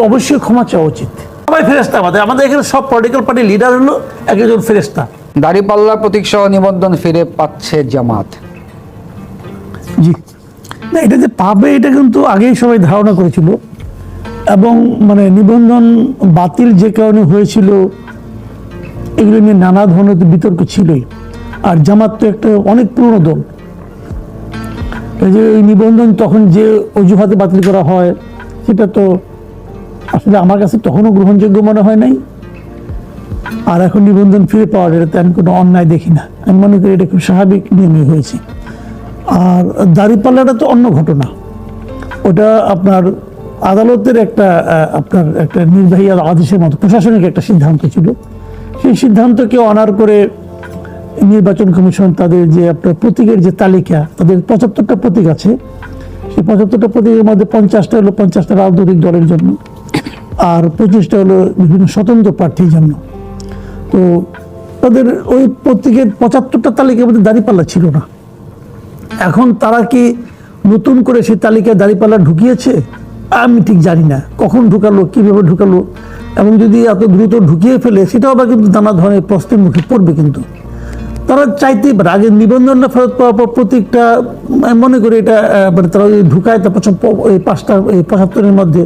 অবশ্যই ক্ষমা চাওয়া উচিত। সবাই ফেরেস্তা আমাদের। আমাদের এখানে সব পলিটিক্যাল পার্টি লিডার হলো এক একজন ফেরেস্তা দাড়িপাল্লা প্রতীক সহ নিবন্ধন ফিরে পাচ্ছে জামাত। জি। না এটা যে পাবে এটা কিন্তু আগেই সবাই ধারণা করেছিল। এবং মানে নিবন্ধন বাতিল যে কারণে হয়েছিল এগুলো নিয়ে নানা ধরনের বিতর্ক ছিলই। আর জামাত তো একটা অনেক পুরনো দল। এই যে এই নিবন্ধন তখন যে অজুহাতে বাতিল করা হয় সেটা তো আসলে আমার কাছে তখনও গ্রহণযোগ্য মনে হয় নাই। আর এখন নিবন্ধন ফিরে পাওয়ার এটাতে আমি কোনো অন্যায় দেখি না। আমি মনে করি এটা খুব স্বাভাবিক নিয়মে হয়েছে। আর দাড়িপাল্লাটা তো অন্য ঘটনা। ওটা আপনার আদালতের একটা আপনার একটা নির্বাহী আদেশের মতো, প্রশাসনিক একটা সিদ্ধান্ত ছিল। সেই সিদ্ধান্তকে অনার করে নির্বাচন কমিশন তাদের যে আপনার প্রতীকের যে তালিকা, তাদের পঁচাত্তরটা প্রতীক আছে। সেই পঁচাত্তরটা প্রতীকের মধ্যে পঞ্চাশটা হলো পঞ্চাশটা রাজনৈতিক দলের জন্য। আর পঁচিশটা হলো বিভিন্ন স্বতন্ত্র প্রার্থীর জন্য। তো তাদের ওই প্রতীকের পঁচাত্তরটা তালিকার মধ্যে দাঁড়িপাল্লা ছিল না। এখন তারা কি নতুন করে সেই তালিকায় দাঁড়িপাল্লা ঢুকিয়েছে? আমি ঠিক জানি না। কখন ঢুকালো, কীভাবে ঢুকালো, এবং যদি এত দ্রুত ঢুকিয়ে ফেলে, সেটাও আবার কিন্তু নানা ধরনের প্রশ্নের মুখে পড়বে কিন্তু। তারা চাইতেই পারে আগে নিবন্ধন না ফেরত পাওয়ার পর প্রত্যেকটা মনে করি এটা মানে তারা ঢুকায় তারপর এই পাঁচটা এই পঁচাত্তরের মধ্যে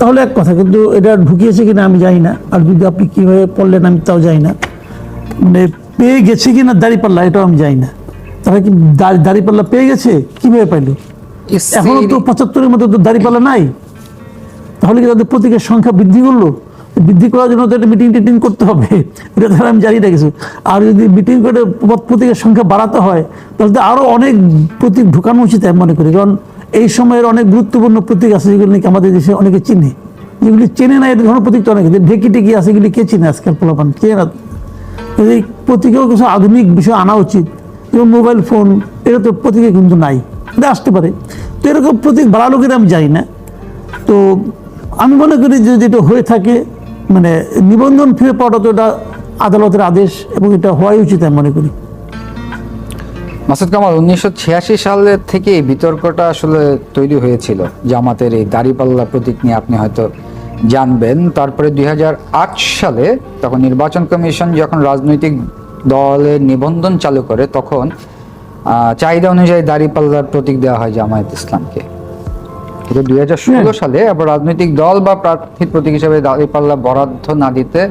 তাহলে এক কথা কিন্তু এটা ঢুকিয়েছে কিনা আমি জানি না। আর যদি আপনি কীভাবে পড়লেন আমি তাও জানি না। মানে পেয়ে গেছে কিনা দাঁড়িপাল্লা এটাও আমি জানি না। তারা কি দাঁড়িপাল্লা পেয়ে গেছে? কীভাবে পাইলো? এখনও তো পঁচাত্তরের মধ্যে তো দাঁড়িপাল্লা নাই। তাহলে কি তাদের প্রতীকের সংখ্যা বৃদ্ধি করল? বৃদ্ধি করার জন্য তো একটা মিটিং টিটিং করতে হবে। এটা তাহলে আমি জানি না কিছু। আর যদি মিটিং করে প্রতীকের সংখ্যা বাড়াতে হয় তাহলে তো আরও অনেক প্রতীক ঢুকানো উচিত আমি মনে করি। কারণ এই সময়ের অনেক গুরুত্বপূর্ণ প্রতীক আছে যেগুলো নাকি আমাদের দেশে অনেকে চিনে। যেগুলি চেনে না এদের ধরনের প্রতীক তো অনেকে। ঢেকি টেকি আছে, এগুলি কে চিনে আজকাল পোলাপান? চেনে না? এই প্রতীকেও কিছু আধুনিক বিষয় আনা উচিত। যেমন মোবাইল ফোন এটা তো প্রতীকে কিন্তু নাই। এটা আসতে পারে। তো এরকম প্রতীক বাড়ালো কিনা আমি জানি না। তো আমি মনে করি যে যেটা হয়ে থাকে মানে নিবন্ধন ফিরে পাওয়াটা তো এটা আদালতের আদেশ এবং এটা হওয়াই উচিত আমি মনে করি। মাসুদ কামাল উনিশশো ছিয়াশি সালের থেকে বিতর্কটা আসলে তৈরি হয়েছিল। জামাতের এই দাড়িপাল্লা প্রতীক নিয়ে আপনি হয়তো জানবেন। তারপরে দুই হাজার আট সালে তখন নির্বাচন কমিশন যখন রাজনৈতিক দলের নিবন্ধন চালু করে তখন আহ, চাহিদা অনুযায়ী দাড়িপাল্লার প্রতীক দেওয়া হয় জামায়াত ইসলামকে। কিন্তু দুই হাজার ষোলো সালে আবার রাজনৈতিক দল বা প্রার্থীর প্রতীক হিসেবে দাড়িপাল্লা বরাদ্দ না দিতে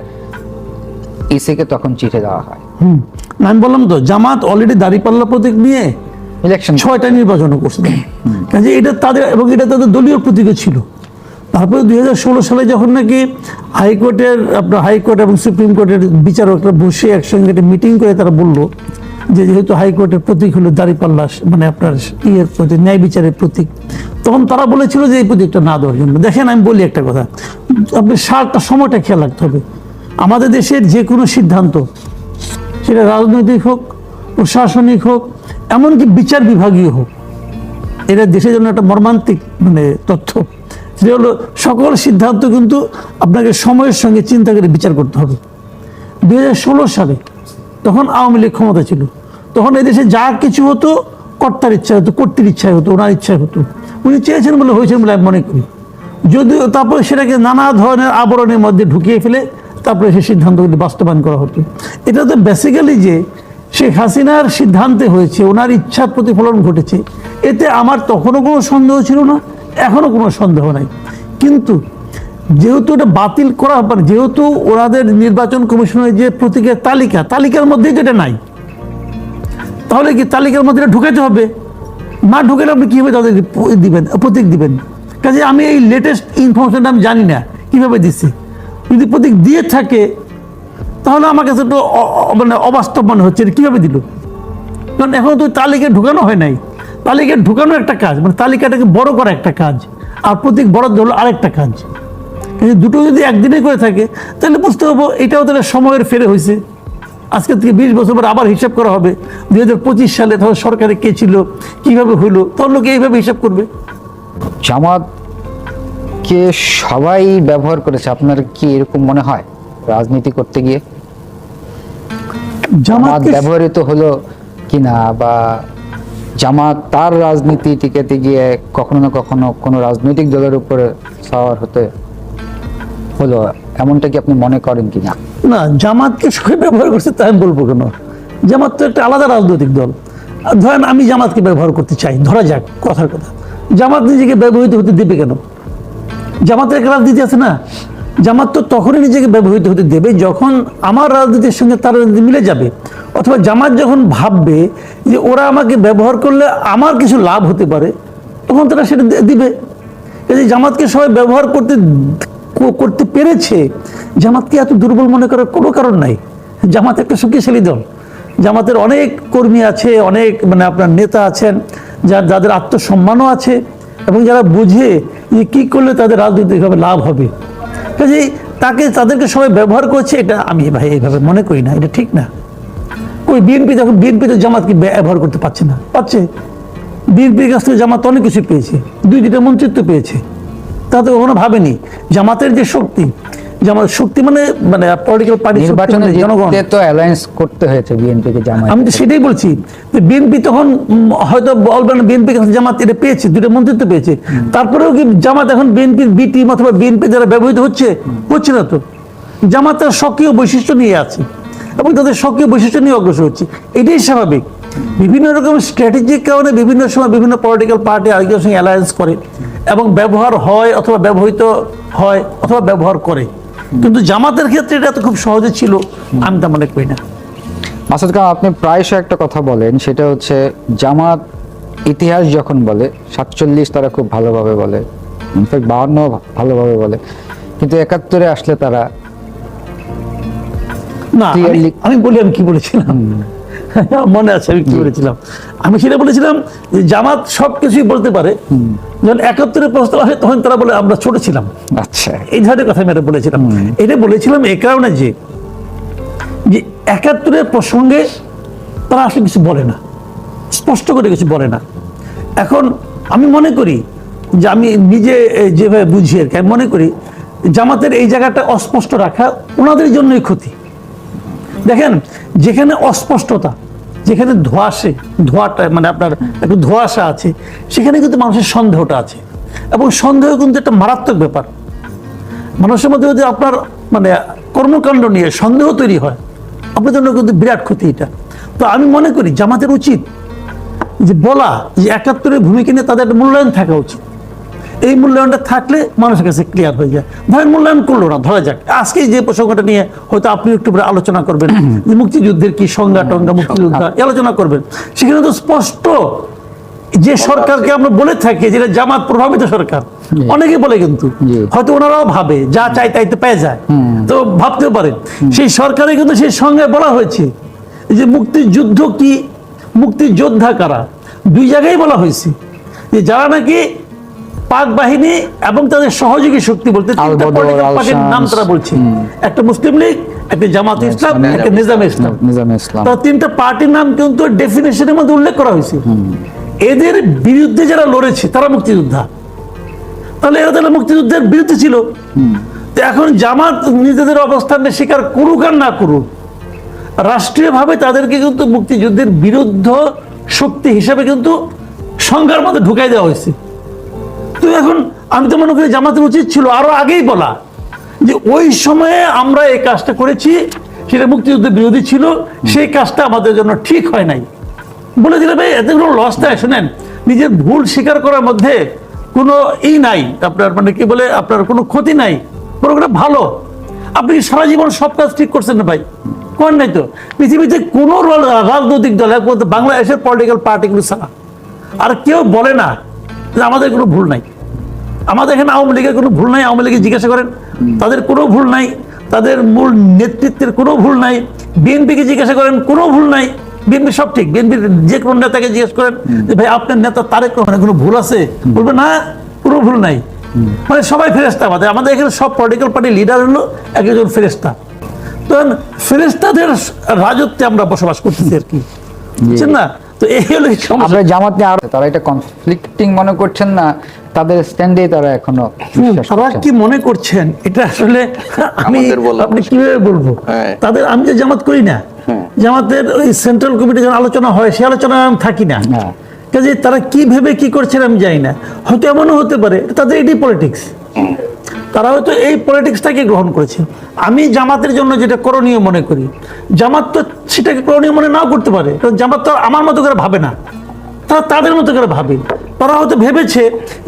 ইসিকে তখন চিঠি দেওয়া হয়। হুম। আমি বললাম তো জামাত অলরেডি দাঁড়িপাল্লা প্রতীক নিয়ে ইলেকশন ছয়টা নির্বাচনও করছে। কাজে এটা তাদের এবং এটা তাদের দলীয় প্রতীকও ছিল। তারপরে দুই সালে যখন নাকি হাইকোর্টের আপনার হাইকোর্ট এবং সুপ্রিম কোর্টের বিচারকরা বসে একসঙ্গে একটা মিটিং করে তারা বলল যে যেহেতু হাইকোর্টের প্রতীক হলো দাঁড়িপাল্লা মানে আপনার ইয়ের প্রতীক ন্যায় বিচারের প্রতীক তখন তারা বলেছিল যে এই প্রতীকটা না দেওয়ার জন্য। দেখেন আমি বলি একটা কথা আপনি সারটা সময়টা খেয়াল রাখতে হবে। আমাদের দেশের যে কোনো সিদ্ধান্ত সেটা রাজনৈতিক হোক, প্রশাসনিক হোক, এমনকি বিচার বিভাগীয় হোক এটা দেশের জন্য একটা মর্মান্তিক মানে তথ্য। সেটা হলো সকল সিদ্ধান্ত কিন্তু আপনাকে সময়ের সঙ্গে চিন্তা করে বিচার করতে হবে। দু হাজার ষোলো সালে তখন আওয়ামী লীগ ক্ষমতা ছিল। তখন এদেশে যা কিছু হতো, কর্তার ইচ্ছা হতো, কর্তৃর ইচ্ছায় হতো, ওনার ইচ্ছায় হতো। উনি চেয়েছেন বলে হয়েছেন বলে আমি মনে করি। যদিও তারপরে সেটাকে নানা ধরনের আবরণের মধ্যে ঢুকিয়ে ফেলে তারপরে সেই সিদ্ধান্তগুলি বাস্তবায়ন করা হতো। এটা তো বেসিক্যালি যে শেখ হাসিনার সিদ্ধান্তে হয়েছে, ওনার ইচ্ছার প্রতিফলন ঘটেছে, এতে আমার তখনও কোনো সন্দেহ ছিল না, এখনও কোনো সন্দেহ নাই। কিন্তু যেহেতু এটা বাতিল করা মানে যেহেতু ওনাদের নির্বাচন কমিশনের যে প্রতীকের তালিকা, তালিকার মধ্যেই তো এটা নাই। তাহলে কি তালিকার মধ্যে এটা ঢুকাতে হবে? না ঢুকেলে আপনি কীভাবে তাদের দিবেন? প্রতীক দিবেন কাজে আমি এই লেটেস্ট ইনফরমেশনটা আমি জানি না, কীভাবে দিচ্ছে? যদি প্রতীক দিয়ে থাকে, তাহলে আমার কাছে তো মানে অবাস্তব মনে হচ্ছে। কীভাবে দিল? কারণ এখন তো তালিকায় ঢুকানো হয় নাই। তালিকায় ঢুকানো একটা কাজ মানে তালিকাটাকে বড় করা একটা কাজ, আর প্রতীক বরাদ্দ হলো আরেকটা কাজ। কিন্তু দুটো যদি একদিনে করে থাকে, তাহলে বুঝতে পারব এটাও তাহলে সময়ের ফেরে হয়েছে। আজকে থেকে বিশ বছর পর আবার হিসাব করা হবে। দুই হাজার পঁচিশ সালে তখন সরকারে কে ছিল, কীভাবে হইল, তখন লোকে এইভাবে হিসাব করবে। জামাতকে সবাই ব্যবহার করেছে। আপনার কি এরকম মনে হয় রাজনীতি করতে গিয়ে? জামাত ব্যবহৃত হলো কিনা বা জামাত তার রাজনীতি টিকাতে গিয়ে কখনো না কখনো কোনো রাজনৈতিক দলের উপরে সাওয়ার হতে হলো এমনটা কি আপনি মনে করেন কিনা? না জামাতকে সবাই ব্যবহার করছে তাই আমি বলব কেন? জামাত তো একটা আলাদা রাজনৈতিক দল। ধরেন আমি জামাতকে ব্যবহার করতে চাই ধরা যাক কথার কথা। জামাত নিজেকে ব্যবহৃত হতে দেবে কেন? জামাতের রাজনীতি আছে না? জামাত তো তখনই নিজেকে ব্যবহৃত হতে দেবে যখন আমার রাজনীতির সঙ্গে তার রাজনীতি মিলে যাবে। অথবা জামাত যখন ভাববে যে ওরা আমাকে ব্যবহার করলে আমার কিছু লাভ হতে পারে, তখন তারা সেটা দিবে। যে জামাতকে সবাই ব্যবহার করতে করতে পেরেছে, জামাতকে এত দুর্বল মনে করার কোনো কারণ নাই। জামাত একটা শক্তিশালী দল। জামাতের অনেক কর্মী আছে, অনেক মানে আপনার নেতা আছেন, যার যাদের আত্মসম্মানও আছে এবং যারা বুঝে যে কী করলে তাদের রাজনৈতিকভাবে লাভ হবে। কাজে তাকে, তাদেরকে সবাই ব্যবহার করছে, এটা আমি ভাই এইভাবে মনে করি না, এটা ঠিক না। ওই বিএনপি যখন, বিএনপি তো জামাতকে ব্যবহার করতে পারছে না? পাচ্ছে বিএনপির কাছ থেকে জামাত অনেক কিছু পেয়েছে দুই দুইটা মন্ত্রিত্ব পেয়েছে। তা তো কখনো ভাবেনি, জামাতের যে শক্তি শক্তি মানে মানে পলিটিক্যাল পার্টি নির্বাচনে জনগণ। জিততে তো অ্যালায়েন্স করতে হয়েছে বিএনপিকে আমি তো সেটাই বলছি। যে বিএনপি তখন হয়তো বলবেন বিএনপি কাছে জামাত এটা পেয়েছে দুটো মন্ত্রিত্ব পেয়েছে। তারপরেও কি জামাত এখন বিএনপির বি টিম অথবা বিএনপি যারা ব্যবহৃত হচ্ছে হচ্ছে না তো? জামাত তার সক্রিয় বৈশিষ্ট্য নিয়ে আছে এবং তাদের সক্রিয় বৈশিষ্ট্য নিয়ে অগ্রসর হচ্ছে। এটাই স্বাভাবিক। বিভিন্ন রকম স্ট্র্যাটেজিক কারণে বিভিন্ন সময় বিভিন্ন পলিটিক্যাল পার্টি আরেকজনের সঙ্গে অ্যালায়েন্স করে এবং ব্যবহার হয় অথবা ব্যবহৃত হয় অথবা ব্যবহার করে। কিন্তু জামাতের ক্ষেত্রে এটা তো খুব সহজে ছিল আমি তা মনে করি না। মাসুদ খান আপনি প্রায়শই একটা কথা বলেন সেটা হচ্ছে জামাত ইতিহাস যখন বলে সাতচল্লিশ তারা খুব ভালোভাবে বলে ইনফ্যাক্ট বাহান্ন ভালোভাবে বলে কিন্তু একাত্তরে আসলে তারা না আমি- আমি বলি আমি কি বলেছিলাম? মনে আছে আমি কি বলেছিলাম। আমি সেটা বলেছিলাম যে জামাত সব কিছুই বলতে পারে। যখন একাত্তরের প্রস্তাব আসে তখন তারা বলে আমরা ছোট ছিলাম। আচ্ছা। এই ধরনের কথা আমি এটা বলেছিলাম। এটা বলেছিলাম এই কারণে যে যে একাত্তরের প্রসঙ্গে তারা আসলে কিছু বলে না। স্পষ্ট করে কিছু বলে না। এখন আমি মনে করি যে আমি নিজে যেভাবে বুঝি আর কি আমি মনে করি জামাতের এই জায়গাটা অস্পষ্ট রাখা ওনাদের জন্যই ক্ষতি। দেখেন যেখানে অস্পষ্টতা যেখানে ধোঁয়াশে ধোঁয়াটা মানে আপনার একটু ধোঁয়াশা আছে, সেখানে কিন্তু মানুষের সন্দেহটা আছে। এবং সন্দেহ কিন্তু একটা মারাত্মক ব্যাপার। মানুষের মধ্যে যদি আপনার মানে কর্মকাণ্ড নিয়ে সন্দেহ তৈরি হয়, আপনার জন্য কিন্তু বিরাট ক্ষতি এটা। তো আমি মনে করি জামাতের উচিত যে বলা যে একাত্তরের ভূমিকা নিয়ে তাদের একটা মূল্যায়ন থাকা উচিত। এই মূল্যায়নটা থাকলে মানুষের কাছে ক্লিয়ার হয়ে যায়। ধরেন মূল্যায়ন করল না ধরা যাক। আজকে যে প্রসঙ্গটা নিয়ে হয়তো আপনি একটু পরে আলোচনা করবেন। যে মুক্তিযুদ্ধের কি সংজ্ঞা টঙ্গা মুক্তিযোদ্ধা আলোচনা করবেন। সেখানে তো স্পষ্ট যে সরকারকে আমরা বলে থাকি যেটা জামাত প্রভাবিত সরকার। অনেকে বলে কিন্তু হয়তো ওনারাও ভাবে যা চাই তাই তো পেয়ে যায়। তো ভাবতেও পারেন। সেই সরকারে কিন্তু সেই সঙ্গে বলা হয়েছে যে মুক্তিযুদ্ধ কি মুক্তিযোদ্ধা কারা? দুই জায়গায় বলা হয়েছে যে যারা নাকি পাক বাহিনী এবং তাদের সহযোগী শক্তি বলতে নাম তারা বলছে। একটা মুসলিম লীগ একটা জামাত ইসলাম একটা নিজাম ইসলাম। তিনটা পার্টির নাম কিন্তু ডেফিনেশনের মধ্যে উল্লেখ করা হয়েছে। এদের বিরুদ্ধে যারা লড়েছে তারা মুক্তিযোদ্ধা। তাহলে এরা তাহলে মুক্তিযুদ্ধের বিরুদ্ধে ছিল। তো এখন জামাত নিজেদের অবস্থানটা স্বীকার করুক আর না করুক রাষ্ট্রীয়ভাবে তাদেরকে কিন্তু মুক্তিযুদ্ধের বিরুদ্ধ শক্তি হিসাবে কিন্তু সংজ্ঞার মধ্যে ঢুকাই দেওয়া হয়েছে। এখন আমি তো মনে করি জামাতের উচিত ছিল আরও আগেই বলা যে ওই সময়ে আমরা এই কাজটা করেছি, সেটা মুক্তিযুদ্ধের বিরোধী ছিল, সেই কাজটা আমাদের জন্য ঠিক হয় নাই। বলে দিলে ভাই, এতে কোনো লস নাই, শোনেন, নিজের ভুল স্বীকার করার মধ্যে কোনো ই নাই, আপনার মানে কি বলে, আপনার কোনো ক্ষতি নাই প্রোগ্রাম ভালো। আপনি সারা জীবন সব কাজ ঠিক করছেন না ভাই কোন নাই তো। পৃথিবীতে কোনো রাজনৈতিক দল, একমাত্র বাংলাদেশের পলিটিক্যাল পার্টিগুলো ছাড়া। আর কেউ বলে না যে আমাদের কোনো ভুল নাই। আমাদের এখানে আওয়ামী লীগের কোনো ভুল নাই আওয়ামী লীগের জিজ্ঞাসা করেন। তাদের কোনো ভুল নাই তাদের মূল নেতৃত্বের কোনো ভুল নাই বিএনপিকে জিজ্ঞাসা করেন কোনো ভুল নাই। বিএনপি সব ঠিক বিএনপির যে কোনো নেতাকে জিজ্ঞেস করেন যে ভাই আপনার নেতা তারেক রহমানের কোনো ভুল আছে? বলবে না কোনো ভুল নাই। মানে সবাই ফেরেস্তা আমাদের আমাদের এখানে সব পলিটিক্যাল পার্টির লিডার হলো এক একজন ফেরেস্তা তো ফেরেস্তাদের রাজত্বে আমরা বসবাস করতেছি আর কি। বুঝছেন না? তো এই হলো আমরা জামাত নিয়ে আরও তারা এটা কনফ্লিক্টিং মনে করছেন না তাদের স্ট্যান্ডে তারা এখনও তারা কি মনে করছেন? এটা আসলে আমি আপনি কীভাবে বলব? হ্যাঁ। তাদের আমি যে জামাত করি না জামাতের ওই সেন্ট্রাল কমিটি যখন আলোচনা হয় সে আলোচনায় আমি থাকি না। হ্যাঁ। কাজে তারা কি ভেবে কি করছেন আমি জানি না। হয়তো এমনও হতে পারে তাদের এটি পলিটিক্স তারা হয়তো এই পলিটিক্সটাকে গ্রহণ করেছে আমি জামাতের জন্য যেটা করণীয় মনে করি, জামাত তো সেটাকে করণীয় মনে নাও করতে পারে, কারণ জামাত তো আমার মতো করে ভাবে না। তারা তাদের মতো করে ভাবে। তারা হয়তো ভেবেছে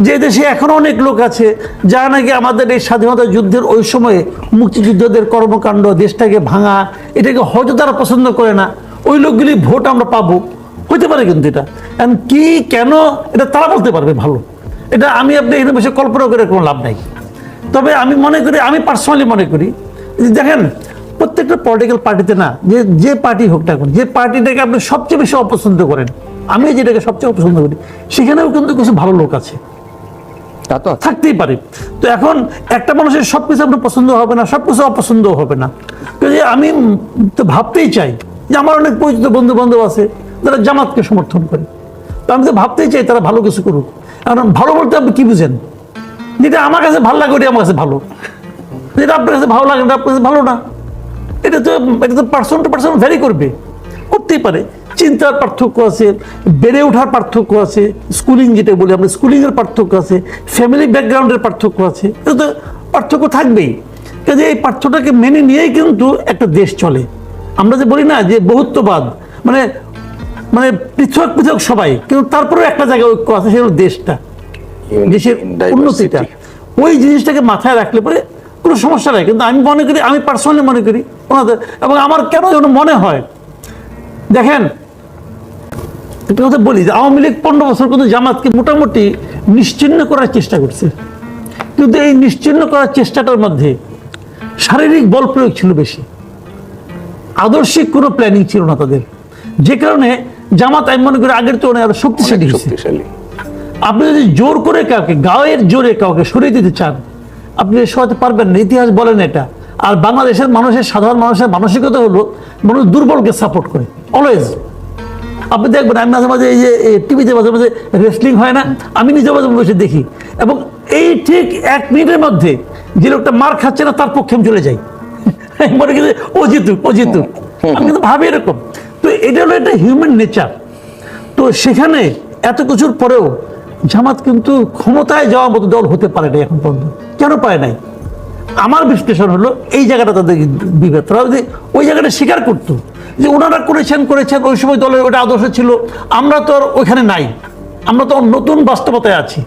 যে দেশে এখনও অনেক লোক আছে, যারা নাকি আমাদের এই স্বাধীনতা যুদ্ধের ওই সময়ে মুক্তিযুদ্ধদের কর্মকাণ্ড, দেশটাকে ভাঙা, এটাকে হয়তো তারা পছন্দ করে না। ওই লোকগুলি ভোট আমরা পাবো। হতে পারে কিন্তু এটা। কি, কেন, এটা তারা বলতে পারবে ভালো। এটা আমি আপনি এখানে বসে কল্পনা করে কোনো লাভ নাই। তবে আমি মনে করি আমি পার্সোনালি মনে করি যে দেখেন প্রত্যেকটা পলিটিক্যাল পার্টিতে না যে যে পার্টি হোক না যে পার্টিটাকে আপনি সবচেয়ে বেশি অপছন্দ করেন আমি যেটাকে সবচেয়ে অপছন্দ করি সেখানেও কিন্তু কিছু ভালো লোক আছে। তা তো থাকতেই পারে। তো এখন একটা মানুষের সব কিছু আপনার পছন্দ হবে না সব কিছু অপছন্দ হবে না। আমি তো ভাবতেই চাই যে আমার অনেক পরিচিত বন্ধু বান্ধব আছে যারা জামাতকে সমর্থন করে। তো আমি তো ভাবতেই চাই তারা ভালো কিছু করুক। কারণ ভালো বলতে আপনি কি বুঝেন? যেটা আমার কাছে ভালো লাগে ওটা আমার কাছে ভালো। যেটা আপনার কাছে ভালো লাগে আপনার কাছে ভালো না। এটা তো এটা তো পার্সন টু পার্সন ভ্যারি করবে। করতেই পারে। চিন্তার পার্থক্য আছে, বেড়ে ওঠার পার্থক্য আছে স্কুলিং যেটা বলি আমরা স্কুলিংয়ের পার্থক্য আছে ফ্যামিলি ব্যাকগ্রাউন্ডের পার্থক্য আছে। এটা তো পার্থক্য থাকবেই। কাজে এই পার্থক্যটাকে মেনে নিয়েই কিন্তু একটা দেশ চলে। আমরা যে বলি না যে বহুত্ববাদ মানে মানে পৃথক পৃথক সবাই, কিন্তু তারপরেও একটা জায়গায় ঐক্য আছে, সেটা দেশটা। দেশের উন্নতিটা। ওই জিনিসটাকে মাথায় রাখলে পরে কোনো সমস্যা নাই। কিন্তু আমি মনে করি আমি পার্সোনালি মনে করি ওনাদের এবং আমার কেন যেন মনে হয় দেখেন একটা কথা বলি যে আওয়ামী লীগ পনেরো বছর কিন্তু জামাতকে মোটামুটি নিশ্চিহ্ন করার চেষ্টা করছে। কিন্তু এই নিশ্চিহ্ন করার চেষ্টাটার মধ্যে শারীরিক বল প্রয়োগ ছিল বেশি। আদর্শিক কোনো প্ল্যানিং ছিল না তাদের। যে কারণে জামাত আমি মনে করি আগের তুলনায় আরও শক্তিশালী শক্তিশালী। আপনি যদি জোর করে কাউকে গায়ের জোরে কাউকে সরিয়ে দিতে চান আপনি সরাতে পারবেন না ইতিহাস বলেন এটা। আর বাংলাদেশের মানুষের সাধারণ মানুষের মানসিকতা হলো মানুষ দুর্বলকে সাপোর্ট করে অলওয়েজ আপনি দেখবেন আমি মাঝে মাঝে এই যে টিভিতে মাঝে মাঝে রেসলিং হয় না আমি নিজে মাঝে বসে দেখি। এবং এই ঠিক এক মিনিটের মধ্যে যে লোকটা মার খাচ্ছে না তার পক্ষে আমি চলে যাই। মনে যে, ও জিতুক ও জিতুক। আমি কিন্তু ভাবি এরকম। তো এটা হলো একটা হিউম্যান নেচার তো সেখানে এত কিছুর পরেও জামাত কিন্তু ক্ষমতায় যাওয়ার মতো দল হতে পারে না এখন পর্যন্ত। কেন পায় নাই? আমার বিশ্লেষণ হলো, এই জায়গাটা তাদের বিভেদ। তারা যদি ওই জায়গাটা স্বীকার করতো যে ওনারা করেছেন করেছেন, ওই সময় দলের ওটা আদর্শ ছিল, আমরা তো আর ওইখানে নাই। আমরা তো নতুন বাস্তবতায় আছি।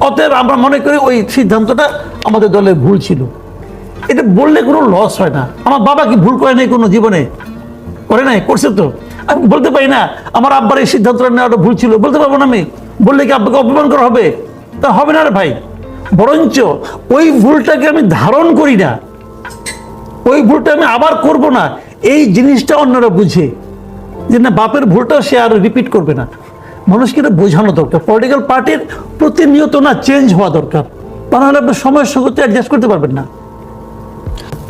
অতএব আমরা মনে করি ওই সিদ্ধান্তটা আমাদের দলের ভুল ছিল। এটা বললে কোনো লস হয় না। আমার বাবা কি ভুল করে নাই কোনো জীবনে? করে নাই? করছে তো। আমি বলতে পারি না, আমার আব্বার এই সিদ্ধান্তটা নেওয়াটা ভুল ছিল। বলতে পারব না আমি। বললে কি আব্বাকে অপমান করা হবে? তা হবে না রে ভাই। বরঞ্চ ওই ভুলটাকে আমি ধারণ করি না। ওই ভুলটা আমি আবার করব না। এই জিনিসটা অন্যরা বুঝে। যে না, বাপের ভুলটা সে আর রিপিট করবে না। মানুষকে এটা বোঝানো দরকার। পলিটিক্যাল পার্টির প্রতিনিয়ত না চেঞ্জ হওয়া দরকার। তা নাহলে আপনি সময়ের সঙ্গে অ্যাডজাস্ট করতে পারবেন না।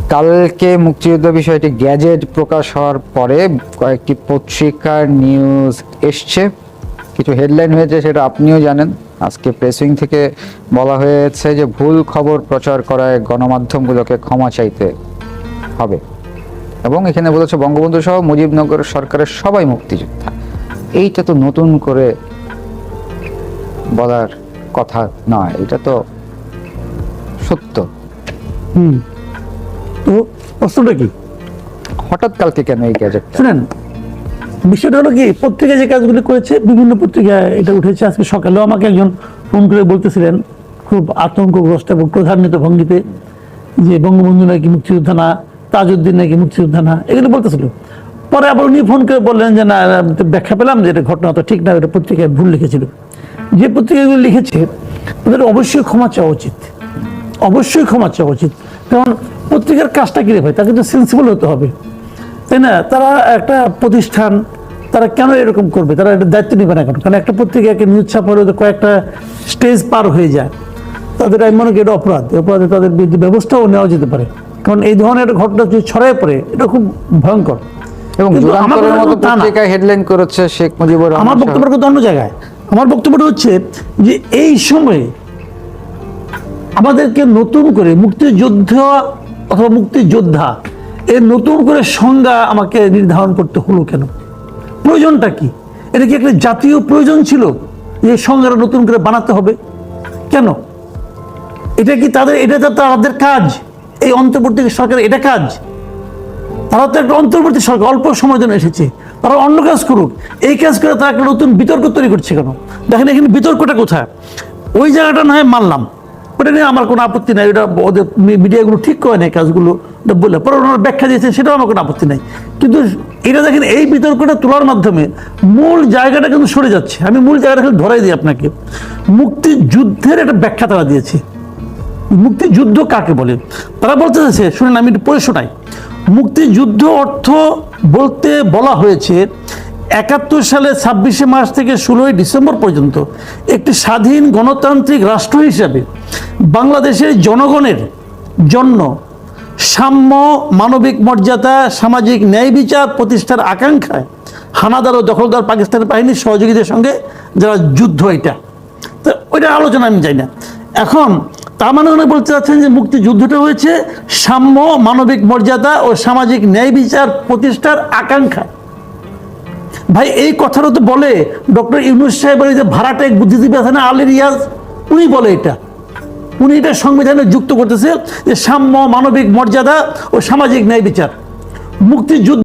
কালকে মুক্তিযুদ্ধ বিষয়টি গ্যাজেট প্রকাশ হওয়ার পরে কয়েকটি পত্রিকার নিউজ এসছে। কিছু হেডলাইন হয়েছে সেটা আপনিও জানেন। আজকে প্রেসিং থেকে বলা হয়েছে যে ভুল খবর প্রচার করায় গণমাধ্যমগুলোকে ক্ষমা চাইতে হবে। এবং এখানে বলেছে বঙ্গবন্ধু সহ মুজিবনগর সরকারের সবাই মুক্তিযোদ্ধা। এইটা তো নতুন করে বলার কথা নয় এটা তো সত্য। হুম। তো কি? হঠাৎ কালকে কেন এই গ্যাজেটটা শুনেন বিষয়টা হলো কি পত্রিকা যে কাজগুলি করেছে, বিভিন্ন পত্রিকায় এটা উঠেছে। আজকে সকালেও আমাকে একজন ফোন করে বলতেছিলেন, খুব আতঙ্কগ্রস্ত এবং প্রধান্বিত ভঙ্গিতে, যে বঙ্গবন্ধু নাকি মুক্তিযোদ্ধা না, তাজউদ্দিন নাকি মুক্তিযোদ্ধা না, এগুলো বলতেছিল। পরে আবার উনি ফোন করে বললেন যে, না ব্যাখ্যা পেলাম যে এটা ঘটনা তো ঠিক না, এটা পত্রিকায় ভুল লিখেছিল। যে পত্রিকাগুলো লিখেছে ওদের অবশ্যই ক্ষমা চাওয়া উচিত। অবশ্যই ক্ষমা চাওয়া উচিত। কারণ পত্রিকার কাজটা কি রে ভাই? তাকে তো সেন্সিবল হতে হবে। তাই না? তারা একটা প্রতিষ্ঠান তারা কেন এরকম করবে? তারা একটা দায়িত্ব নেবে না কেন? কারণ একটা পত্রিকাকে নিউজ হলে কয়েকটা স্টেজ পার হয়ে যায়। তাদের আমি মনে করি এটা অপরাধ। এই অপরাধে তাদের বিরুদ্ধে ব্যবস্থাও নেওয়া যেতে পারে। কারণ এই ধরনের একটা ঘটনা যদি ছড়ায় পড়ে এটা খুব ভয়ঙ্কর। এবং বক্তব্য হেডলাইন করেছে শেখ মুজিবুর আমার বক্তব্যটা কিন্তু অন্য জায়গায়। আমার বক্তব্যটা হচ্ছে যে এই সময়ে আমাদেরকে নতুন করে মুক্তিযুদ্ধ অথবা মুক্তিযোদ্ধা এর নতুন করে সংজ্ঞা আমাকে নির্ধারণ করতে হলো কেন? প্রয়োজনটা কি? এটা কি একটা জাতীয় প্রয়োজন ছিল যে সংজ্ঞাটা নতুন করে বানাতে হবে? কেন? এটা কি তাদের, এটা তো তাদের কাজ। এই অন্তর্বর্তী সরকারের এটা কাজ। তারা তো একটা অন্তর্বর্তী সরকার, অল্প সময় জন্য এসেছে। তারা অন্য কাজ করুক। এই কাজ করে তারা একটা নতুন বিতর্ক তৈরি করছে কেন? দেখেন এখানে বিতর্কটা কোথায়? ওই জায়গাটা না হয় মানলাম। ওটা নিয়ে আমার কোনো আপত্তি নাই, ওটা ওদের মিডিয়াগুলো ঠিক করে নেয় কাজগুলো। বলে, পরে ওনারা ব্যাখ্যা দিয়েছেন, সেটাও আমার কোনো আপত্তি নাই। কিন্তু এটা দেখেন, এই বিতর্কটা তোলার মাধ্যমে মূল জায়গাটা কিন্তু সরে যাচ্ছে। আমি মূল জায়গাটা খালি ধরাই দিই আপনাকে। মুক্তিযুদ্ধের একটা ব্যাখ্যা তারা দিয়েছে। মুক্তিযুদ্ধ কাকে বলে? তারা বলতে চাইছে শুনেন, আমি একটু পড়ে শোনাই। মুক্তিযুদ্ধ অর্থ বলতে বলা হয়েছে, একাত্তর সালে ছাব্বিশে মার্চ থেকে ষোলোই ডিসেম্বর পর্যন্ত একটি স্বাধীন গণতান্ত্রিক রাষ্ট্র হিসাবে বাংলাদেশের জনগণের জন্য সাম্য মানবিক মর্যাদা, সামাজিক ন্যায় বিচার প্রতিষ্ঠার আকাঙ্ক্ষায় হানাদার ও দখলদার পাকিস্তানের বাহিনীর সহযোগীদের সঙ্গে যারা যুদ্ধ এটা। তো ওইটা আলোচনা আমি যাই না। এখন তার মানে উনি বলতে চাচ্ছেন যে মুক্তিযুদ্ধটা হয়েছে সাম্য মানবিক মর্যাদা ও সামাজিক ন্যায় বিচার প্রতিষ্ঠার আকাঙ্ক্ষা ভাই, এই কথাটা তো বলে ডক্টর ইউনুস সাহেবের ওই যে ভাড়াটে এক বুদ্ধিজীবী আছে না আলী রিয়াজ উনি বলে এটা। উনি এটা সংবিধানে যুক্ত করতেছে যে সাম্য মানবিক মর্যাদা ও সামাজিক ন্যায় বিচার। মুক্তিযুদ্ধ